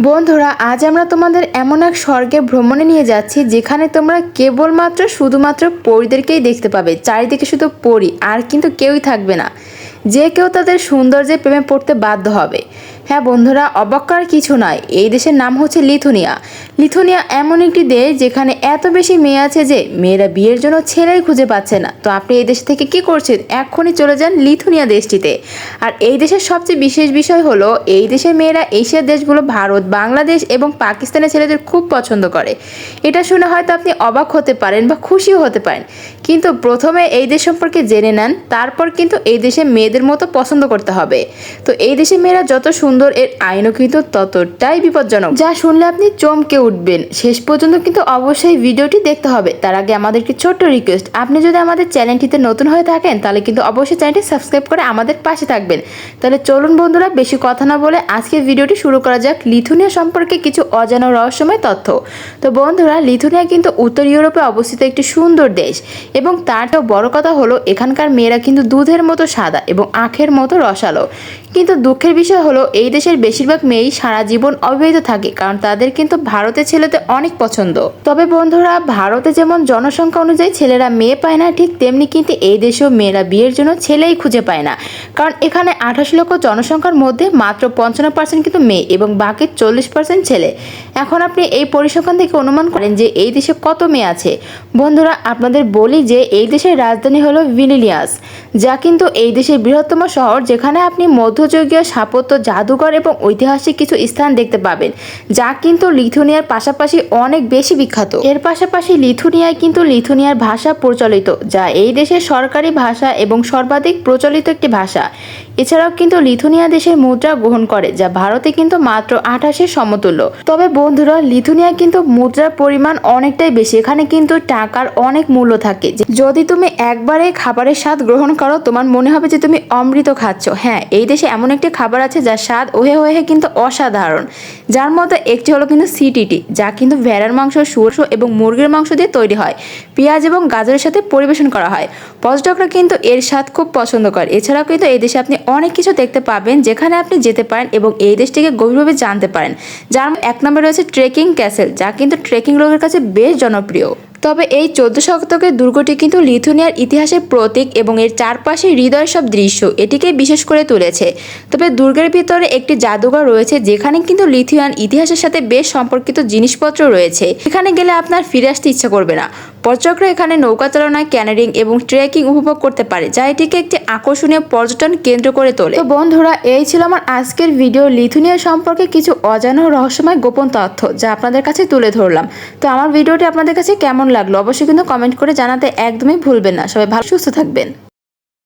বন্ধুরা, আজ আমরা তোমাদের এমন এক স্বর্গে ভ্রমণে নিয়ে যাচ্ছি, যেখানে তোমরা কেবলমাত্র, শুধুমাত্র পরীদেরকেই দেখতে পাবে। চারিদিকে শুধু পরী, আর কিন্তু কেউই থাকবে না। যে কেউ তাদের সৌন্দর্যে প্রেমে পড়তে বাধ্য হবে। হ্যাঁ বন্ধুরা, অবাক কিছু নয়। এই দেশের নাম হচ্ছে লিথুনিয়া। লিথুনিয়া এমন একটি দেশ যেখানে এত বেশি মেয়ে আছে যে মেয়েরা বিয়ের জন্য ছেলেই খুঁজে পাচ্ছে না। তো আপনি এই দেশ থেকে কি করছেন? এক্ষুনি চলে যান লিথুনিয়া দেশটিতে। আর এই দেশের সবচেয়ে বিশেষ বিষয় হলো, এই দেশের মেয়েরা এশিয়ার দেশগুলো ভারত, বাংলাদেশ এবং পাকিস্তানের ছেলেদের খুব পছন্দ করে। এটা শুনে হয়তো আপনি অবাক হতে পারেন বা খুশিও হতে পারেন। কিন্তু প্রথমে এই দেশ সম্পর্কে জেনে নেন, তারপর কিন্তু এই দেশে মেয়েদের মতো পছন্দ করতে হবে। তো এই দেশের মেয়েরা যত সুন্দর এর আইনও কিন্তু ততটাই বিপজ্জনক। যা শুনলে আপনি চমকে উঠবেন। শেষ পর্যন্ত কিন্তু অবশ্যই ভিডিওটি দেখতে হবে। তার আগে আমাদেরকে ছোট্ট রিকোয়েস্ট আপনি যদি আমাদের চ্যানেলটিতে নতুন হয়ে থাকেন, তাহলে কিন্তু অবশ্যই চ্যানেলটি সাবস্ক্রাইব করে আমাদের পাশে থাকবেন। তাহলে চলুন বন্ধুরা, বেশি কথা না বলে আজকের ভিডিওটি শুরু করা যাক লিথুনিয়া সম্পর্কে কিছু অজানা রহস্যময় তথ্য। তো বন্ধুরা, লিথুনিয়া কিন্তু উত্তর ইউরোপে অবস্থিত একটি সুন্দর দেশ এবং তারটাও বড় কথা হলো, এখানকার মেয়েরা কিন্তু দুধের মতো সাদা এবং আখের মতো রসালো। কিন্তু দুঃখের বিষয় হলো এই দেশের বেশিরভাগ মেয়েই সারা জীবন অবিবাহিত থাকে, কারণ তাদের কিন্তু ভারতের ছেলেদের অনেক পছন্দ। তবে বন্ধুরা, ভারতে যেমন জনসংখ্যা অনুযায়ী ছেলেরা মেয়ে পায় না, ঠিক তেমনি কিন্তু এই দেশেও মেয়েরা বিয়ের জন্য ছেলেই খুঁজে পায় না। কারণ এখানে আঠাশ লক্ষ জনসংখ্যার মধ্যে মাত্র পঞ্চান্ন পার্সেন্ট কিন্তু মেয়ে এবং বাকি চল্লিশ পার্সেন্ট ছেলে। এখন আপনি এই পরিসংখ্যান থেকে অনুমান করেন যে এই দেশে কত মেয়ে আছে। বন্ধুরা, আপনাদের বলি যে এই দেশের রাজধানী হলো ভিলিলিয়াস যা কিন্তু এই দেশের বৃহত্তম শহর, যেখানে আপনি মধ্যযুগীয় স্থাপত্য জাদুঘর এবং ঐতিহাসিক কিছু স্থান দেখতে পাবেন, যা কিন্তু লিথুনিয়ার পাশাপাশি অনেক বেশি বিখ্যাত। এর পাশাপাশি লিথুনিয়ায় কিন্তু লিথুনিয়ার ভাষা প্রচলিত, যা এই দেশের সরকারি ভাষা এবং সর্বাধিক প্রচলিত একটি ভাষা। এছাড়াও কিন্তু লিথুনিয়া দেশের মুদ্রা গ্রহণ করে, যা ভারতে কিন্তু মাত্র আঠাশের সমতুল্য। তবে বন্ধুরা, লিথুনিয়া কিন্তু মুদ্রার পরিমাণ অনেকটাই বেশি। এখানে কিন্তু টাকার অনেক মূল্য থাকে। যদি তুমি একবারে খাবারের স্বাদ গ্রহণ করো, তোমার মনে হবে যে তুমি অমৃত খাচ্ছ। হ্যাঁ এই দেশে এমন একটি খাবার আছে যার স্বাদ ওহে ওহে কিন্তু অসাধারণ। যার মধ্যে একটি হলো কিন্তু সিটিটি, যা কিন্তু ভেড়ার মাংস সুরস এবং মুরগির মাংস দিয়ে তৈরি হয়। পেঁয়াজ এবং গাজরের সাথে পরিবেশন করা হয়। পর্যটকরা কিন্তু এর স্বাদ খুব পছন্দ করে। এছাড়াও কিন্তু এই দেশে আপনি অনেক কিছু দেখতে পাবেন যেখানে আপনি যেতে পারেন এবং এই দেশটিকে গভীরভাবে জানতে পারেন। যার এক নম্বরে রয়েছে ট্রেকিং ক্যাসেল, যা কিন্তু ট্রেকিং লোকের কাছে বেশ জনপ্রিয়। তবে এই চোদ্দ শতকের দুর্গটি কিন্তু লিথুনিয়ার ইতিহাসের প্রতীক এবং এর চারপাশে হৃদয় সব দৃশ্য এটিকে বিশেষ করে তুলেছে। তবে দুর্গের ভিতরে একটি জাদুঘর রয়েছে যেখানে কিন্তু লিথুয়ান ইতিহাসের সাথে বেশ সম্পর্কিত জিনিসপত্র রয়েছে। এখানে গেলে আপনার ফিরে আসতে ইচ্ছা করবে না। পর্যটকরা এখানে নৌকা চালনা ক্যানারিং এবং ট্রেকিং উপভোগ করতে পারে, যা এটিকে একটি আকর্ষণীয় পর্যটন কেন্দ্র করে তোলে। তো বন্ধুরা, এই ছিল আমার আজকের ভিডিও। লিথুনিয়া সম্পর্কে কিছু অজানো রহস্যময় গোপন তথ্য যা আপনাদের কাছে তুলে ধরলাম। তো আমার ভিডিওটি আপনাদের কাছে কেমন লাগল অবশ্যই কিন্তু কমেন্ট করে জানাতে একদমই ভুলবেন না। সবাই ভালো, সুস্থ থাকবেন।